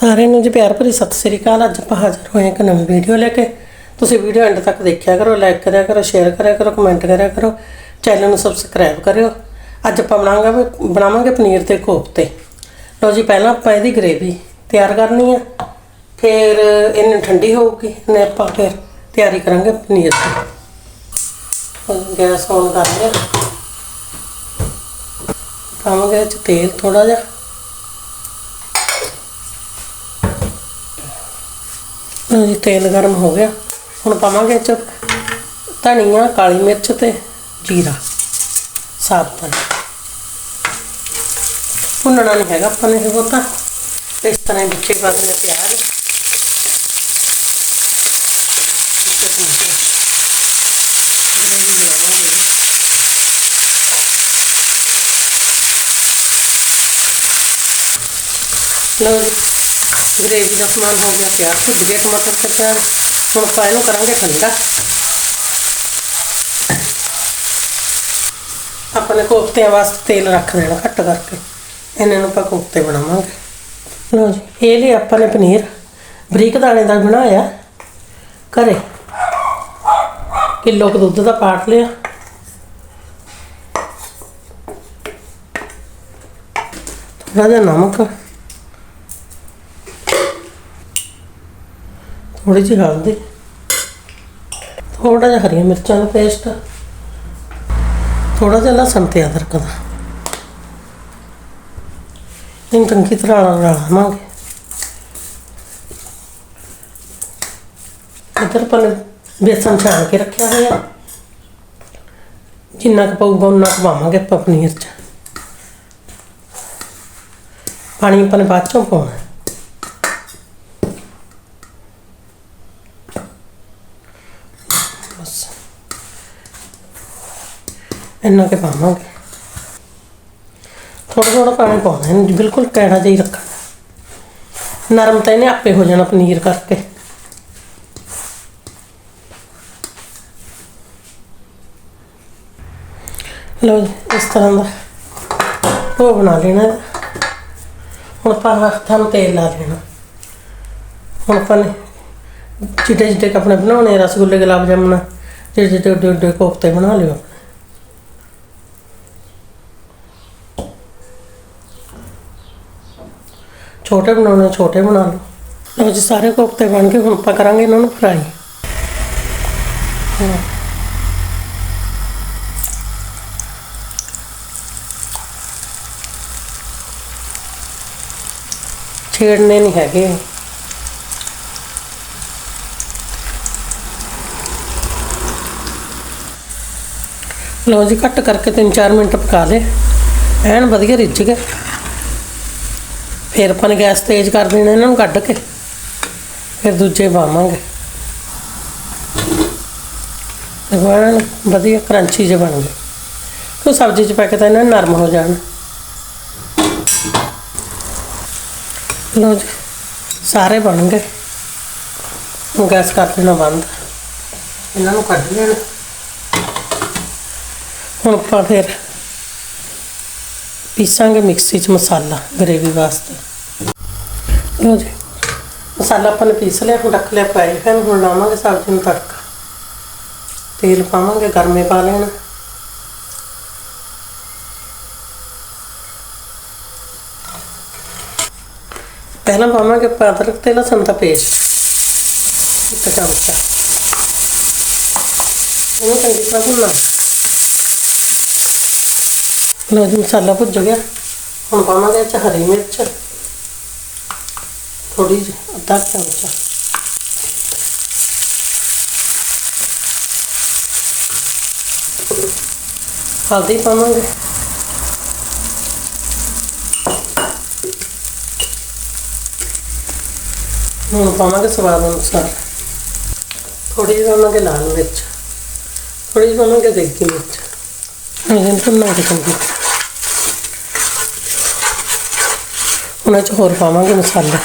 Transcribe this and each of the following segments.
ਸਾਰਿਆਂ ਨੂੰ ਜੀ ਪਿਆਰ ਭਰੀ ਸਤਿ ਸ੍ਰੀ ਅਕਾਲ। ਅੱਜ ਆਪਾਂ ਹਾਜ਼ਰ ਹੋਏ ਹਾਂ ਇੱਕ ਨਵੀਂ ਵੀਡੀਓ ਲੈ ਕੇ। ਤੁਸੀਂ ਵੀਡੀਓ ਐਂਡ ਤੱਕ ਦੇਖਿਆ ਕਰੋ ਲਾਈਕ ਕਰਿਆ ਕਰੋ ਸ਼ੇਅਰ ਕਰਿਆ ਕਰੋ ਕਮੈਂਟ ਕਰਿਆ ਕਰੋ। ਚੈਨਲ ਨੂੰ ਸਬਸਕ੍ਰਾਈਬ ਕਰਿਓ। ਅੱਜ ਆਪਾਂ ਬਣਾਵਾਂਗੇ ਬਣਾਵਾਂਗੇ ਪਨੀਰ ਦੇ ਕੋਫਤੇ। ਲਓ ਜੀ, ਪਹਿਲਾਂ ਆਪਾਂ ਇਹਦੀ ਗ੍ਰੇਵੀ ਤਿਆਰ ਕਰਨੀ ਆ। ਫਿਰ ਇਹਨੂੰ ਠੰਡੀ ਹੋਊਗੀ ਨੇ ਆਪਾਂ ਫਿਰ ਤਿਆਰੀ ਕਰਾਂਗੇ ਪਨੀਰ ਦੀ। ਗੈਸ ਔਨ ਕਰ ਲਿਆ। ਪਾਵਾਂਗੇ ਇਹ 'ਚ ਤੇਲ ਥੋੜਾ ਜਿਹਾ। ਲਓ ਜੀ ਤੇਲ ਗਰਮ ਹੋ ਗਿਆ। ਹੁਣ ਪਾਵਾਂਗੇ 'ਚ ਧਨੀਆ, ਕਾਲੀ ਮਿਰਚ ਤੇ ਜੀਰਾ। ਸਾਬਤ ਭੁੰਨਣਾ ਨਹੀਂ ਹੈਗਾ ਆਪਾਂ ਨੇ ਇਹ ਬਹੁਤਾ। ਇਸ ਤਰ੍ਹਾਂ ਹੀ ਵਿੱਚੇ ਪਾ ਦੇਣਾ ਪਿਆਜ਼। ਗ੍ਰੇਵੀ ਬਣਾਵਾਂਗੇ ਲਓ ਗ੍ਰੇਵੀ ਦਾ ਸਮਾਨ ਹੋ ਗਿਆ ਤਿਆਰ ਭੁੱਜ ਗਏ ਟਮਾਟਰ ਤੇ ਪਿਆਜ਼ ਹੁਣ ਆਪਾਂ ਇਹਨੂੰ ਕਰਾਂਗੇ ਠੰਡਾ। ਆਪਣੇ ਕੋਫਤਿਆਂ ਵਾਸਤੇ ਤੇਲ ਰੱਖ ਦੇਣਾ ਘੱਟ ਕਰਕੇ। ਇਹਨਾਂ ਨੂੰ ਆਪਾਂ ਕੋਫਤੇ ਬਣਾਵਾਂਗੇ। ਲਓ ਜੀ, ਇਹ ਲਈ ਆਪਾਂ ਨੇ ਪਨੀਰ। ਬਰੀਕ ਦਾਣੇ ਦਾ ਬਣਾਇਆ। ਘਰੇ। ਕਿਲੋ ਕੁ ਦੁੱਧ ਦਾ ਪਾਟ ਲਿਆ। ਥੋੜਾ ਜਿਹਾ ਨਮਕ। ਥੋੜੀ ਜਿਹੀ ਹਲਦੀ। ਥੋੜਾ ਜਿਹਾ ਹਰੀਆਂ ਮਿਰਚਾਂ ਦਾ ਪੇਸਟ ਥੋੜਾ ਜਿਹਾ ਲਸਣ ਤੇ ਅਦਰਕ ਦਾ। ਇਹਨੂੰ ਚੰਗੀ ਤਰ੍ਹਾਂ ਰਲਾਵਾਂਗੇ ਇੱਧਰ ਪਰ ਬੇਸਨ ਛਾਣ ਕੇ ਰੱਖਿਆ ਹੋਇਆ। ਜਿੰਨਾ ਕੁ ਪਊਗਾ ਉਨਾ ਕੁ ਪਾਵਾਂਗੇ ਆਪਾਂ ਪਨੀਰ 'ਚ। ਪਾਣੀ ਆਪਾਂ ਨੇ ਬਾਅਦ ਚੋਂ ਪਾਉਣਾ। ਬਸ। ਇੰਨਾ ਕੇ ਪਾਵਾਂਗੇ। ਥੋੜਾ ਥੋੜਾ ਪਾਣੀ ਪਾਉਣਾ ਇਹਨੂੰ ਬਿਲਕੁਲ ਕੈੜਾ ਜਿਹਾ ਹੀ ਰੱਖਣਾ। ਨਰਮ ਤਾਂ ਇਹਨੇ ਆਪੇ ਹੋ ਜਾਣਾ ਪਨੀਰ ਕਰਕੇ। ਲਓ ਜੀ, ਇਸ ਤਰ੍ਹਾਂ ਦਾ ਉਹ ਬਣਾ ਲੈਣਾ। ਇਹਦਾ। ਹੁਣ ਆਪਾਂ ਹੱਥਾਂ ਨੂੰ ਤੇਲ ਲਾ ਲੈਣਾ ਹੁਣ ਆਪਾਂ ਨੇ ਚਿੱਟੇ ਚਿੱਟੇ ਆਪਣੇ ਬਣਾਉਣੇ, ਰਸਗੁੱਲੇ, ਗੁਲਾਬ ਜਾਮੁਨ ਜਿਹੜੇ ਜਿਹੜੇ ਉੱਡੇ ਉੱਡੇ ਕੋਫਤੇ ਬਣਾ ਲਿਓ। ਛੋਟੇ ਬਣਾਉਣੇ, ਛੋਟੇ ਬਣਾ ਲਓ। ਲਓ ਜੀ ਸਾਰੇ ਕੋਫਤੇ ਬਣ ਕੇ ਹੁਣ ਆਪਾਂ ਕਰਾਂਗੇ ਇਹਨਾਂ ਨੂੰ ਫਰਾਈ। ਛੇੜਨੇ ਨਹੀਂ ਹੈਗੇ। ਲਓ ਜੀ, ਘੱਟ ਕਰਕੇ 3-4 ਮਿੰਟ ਪਕਾ ਲਏ। ਐਨ ਵਧੀਆ ਰਿੱਝ ਗਏ। ਫਿਰ ਆਪਾਂ ਨੇ ਗੈਸ ਤੇਜ਼ ਕਰ ਦੇਣਾ ਇਹਨਾਂ ਨੂੰ ਕੱਢ ਕੇ। ਫਿਰ ਦੂਜੇ ਪਾਵਾਂਗੇ। ਦੇਖੋ ਵਧੀਆ ਕਰੰਚੀ ਜਿਹੇ ਬਣ ਗਏ। ਕਿਉਂ ਸਬਜ਼ੀ 'ਚ ਪਾ ਕੇ ਤਾਂ ਇਹਨਾਂ ਨੇ ਨਰਮ ਹੋ ਜਾਣ। ਲਓ ਜੀ, ਸਾਰੇ ਬਣ ਗਏ। ਹੁਣ ਗੈਸ ਕਰ ਦੇਣਾ ਬੰਦ। ਇਹਨਾਂ ਨੂੰ ਕੱਢ ਲੈਣਾ। ਹੁਣ ਆਪਾਂ ਫਿਰ ਪੀਸਾਂਗੇ ਮਿਕਸੀ 'ਚ ਮਸਾਲਾ ਗਰੇਵੀ ਵਾਸਤੇ। ਲਓ ਜੀ, ਮਸਾਲਾ ਆਪਾਂ ਨੇ ਪੀਸ ਲਿਆ, ਹੁਣ ਰੱਖ ਲਿਆ ਪਾਈ ਫਿਰ ਹੁਣ ਲਾਵਾਂਗੇ ਸਬਜ਼ੀ ਨੂੰ ਤੜਕਾ। ਤੇਲ ਪਾਵਾਂਗੇ, ਗਰਮੇ ਪਾ ਲੈਣਾ। ਪਹਿਲਾਂ ਪਾਵਾਂਗੇ ਆਪਾਂ ਅਦਰਕ ਤੇ ਲਸਣ ਦਾ ਪੇਸਟ ਇੱਕ ਚਮਚਾ। ਇਹਨੂੰ ਚੰਗੀ ਤਰ੍ਹਾਂ ਭੁੰਨਣਾ। ਲਓ ਜੀ ਮਸਾਲਾ ਭੁੱਜ ਗਿਆ। ਹੁਣ ਪਾਵਾਂਗੇ ਇਹ 'ਚ ਹਰੀ ਮਿਰਚ। ਥੋੜੀ ਜਿਹੀ ਅੱਧਾ ਕੁ ਚਮਚਾ। ਹਲਦੀ ਪਾਵਾਂਗੇ। ਹੁਣ ਪਾਵਾਂਗੇ ਸਵਾਦ ਅਨੁਸਾਰ। ਥੋੜੀ ਜਿਹੀ ਪਾਵਾਂਗੇ ਲਾਲ ਮਿਰਚ। ਥੋੜੀ ਜਿਹੀ ਪਾਵਾਂਗੇ ਦੇਗੀ ਮਿਰਚ। ਇਹਨਾਂ ਨੂੰ ਭੁੰਨਾ ਕੇ ਚੰਗੀ ਤਰ੍ਹਾਂ। 'ਚ ਹੋਰ ਪਾਵਾਂਗੇ ਮਸਾਲਾ।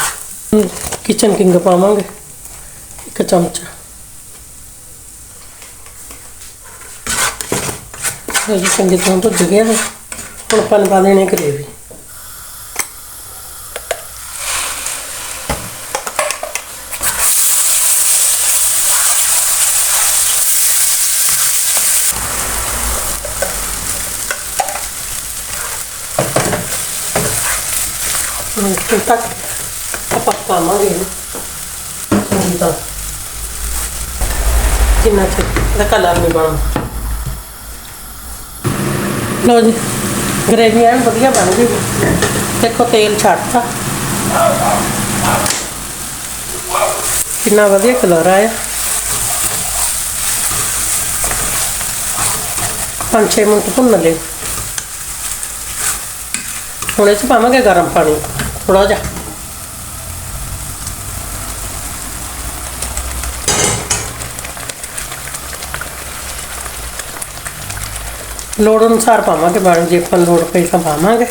ਕਿਚਨ ਕਿੰਗ ਪਾਵਾਂਗੇ, ਇੱਕ ਚਮਚਾ। ਇਹ ਚੰਗੀ ਤਰ੍ਹਾਂ ਭੁੱਜ ਗਿਆ ਹੁਣ ਆਪਾਂ ਨੇ ਪਾ ਦੇਣੀ ਗਰੇਵੀ ਮਿੰਟ ਤੱਕ ਆਪਾਂ ਪਾਵਾਂਗੇ ਇਹਨੂੰ। ਤਾਂ ਕਿੰਨਾ ਚਿਰ ਦਾ ਕਲਰ ਨਹੀਂ ਬਣਦਾ। ਲਓ ਜੀ, ਗ੍ਰੇਵੀ ਐਨ ਵਧੀਆ ਬਣ ਗਈ। ਦੇਖੋ, ਤੇਲ ਛੱਡਤਾ। ਕਿੰਨਾ ਵਧੀਆ ਕਲਰ ਆਇਆ। ਪੰਜ ਛੇ ਮਿੰਟ ਭੁੰਨ ਲਏ। ਹੁਣ ਇਹ ਚ ਪਾਵਾਂਗੇ ਗਰਮ ਪਾਣੀ। ਥੋੜਾ ਜਿਹਾ ਲੋੜ ਅਨੁਸਾਰ ਪਾਵਾਂਗੇ ਪਾਣੀ ਜੇ ਆਪਾਂ ਲੋੜ ਪਈ ਤਾਂ ਪਾਵਾਂਗੇ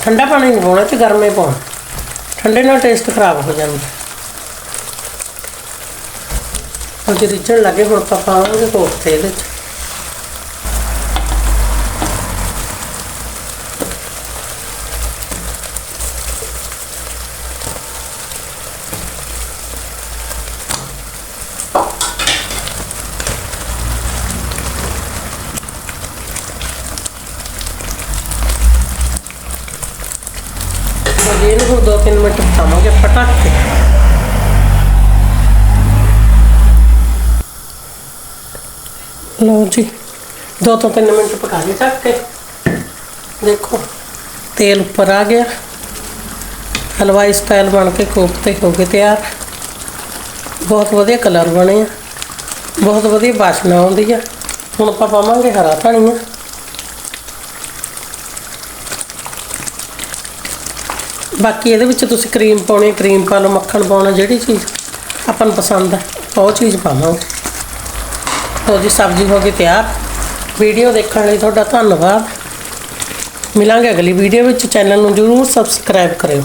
ਠੰਡਾ ਪਾਣੀ ਨਹੀਂ ਪਾਉਣਾ ਤੇ ਗਰਮੇ ਪਾਉਣਾ ਠੰਡੇ ਨਾਲ ਟੇਸਟ ਖਰਾਬ ਹੋ ਜਾਂਦਾ ਹੁਣ ਜੇ ਰਿੱਝਣ ਲੱਗੇ ਹੁਣ ਆਪਾਂ ਪਾਵਾਂਗੇ ਕੋਫਤੇ ਇਹਦੇ ਵਿੱਚ ਇਹਨੂੰ ਹੁਣ ਦੋ ਤਿੰਨ ਮਿੰਟ ਪਕਾਵਾਂਗੇ ਪਟਕ ਕੇ ਲਓ ਜੀ, ਦੋ ਤੋਂ ਤਿੰਨ ਮਿੰਟ ਪਕਾ ਲਈ ਢੱਕ ਕੇ। ਦੇਖੋ, ਤੇਲ ਉੱਪਰ ਆ ਗਿਆ। ਹਲਵਾਈ ਸਟਾਈਲ ਬਣ ਕੇ ਕੋਫਤੇ ਹੋ ਗਏ ਤਿਆਰ। ਬਹੁਤ ਵਧੀਆ ਕਲਰ ਬਣੇ ਆ। ਬਹੁਤ ਵਧੀਆ ਬਾਸ਼ਨਾ ਆਉਂਦੀ ਆ। ਹੁਣ ਆਪਾਂ ਪਾਵਾਂਗੇ ਹਰਾ ਧਨੀਆ। ਬਾਕੀ ਇਹਦੇ ਵਿੱਚ ਤੁਸੀਂ ਕਰੀਮ ਪਾਉਣੀ, ਕਰੀਮ ਪਾ ਲਓ, ਮੱਖਣ ਪਾਉਣਾ, ਜਿਹੜੀ ਚੀਜ਼ ਆਪਾਂ ਨੂੰ ਪਸੰਦ ਹੈ ਉਹ ਚੀਜ਼ ਪਾਵਾਂਗੇ ਲਓ ਜੀ, ਸਬਜ਼ੀ ਹੋ ਗਈ ਤਿਆਰ। ਵੀਡੀਓ ਦੇਖਣ ਲਈ ਤੁਹਾਡਾ ਧੰਨਵਾਦ। ਮਿਲਾਂਗੇ ਅਗਲੀ ਵੀਡੀਓ ਵਿੱਚ। ਚੈਨਲ ਨੂੰ ਜਰੂਰ ਸਬਸਕ੍ਰਾਈਬ ਕਰਿਓ।